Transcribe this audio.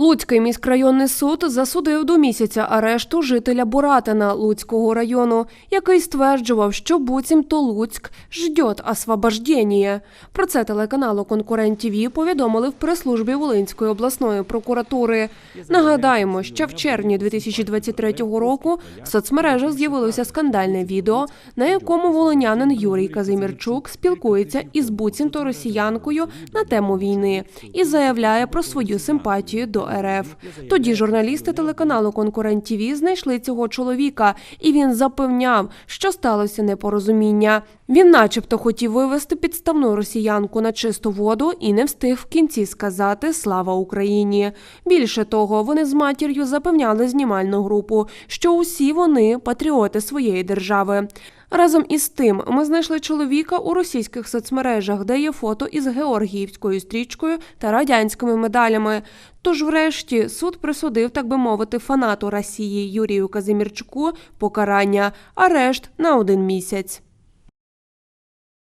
Луцький міськрайонний суд засудив до місяця арешту жителя Буратина Луцького району, який стверджував, що буцімто Луцьк ждет освобождення. Про це телеканалу «Конкурент ТІВІ» повідомили в прес-службі Волинської обласної прокуратури. Нагадаємо, що в червні 2023 року в соцмережах з'явилося скандальне відео, на якому волинянин Юрій Казимірчук спілкується із буцімто росіянкою на тему війни і заявляє про свою симпатію до РФ. Тоді журналісти телеканалу Конкурент ТІВІ знайшли цього чоловіка, і він запевняв, що сталося непорозуміння. Він, начебто, хотів вивести підставну росіянку на чисту воду і не встиг в кінці сказати Слава Україні. Більше того, вони з матір'ю запевняли знімальну групу, що усі вони патріоти своєї держави. Разом із тим, ми знайшли чоловіка у російських соцмережах, де є фото із георгіївською стрічкою та радянськими медалями. Тож, врешті, суд присудив, так би мовити, фанату Росії Юрію Казимірчуку покарання арешт на один місяць.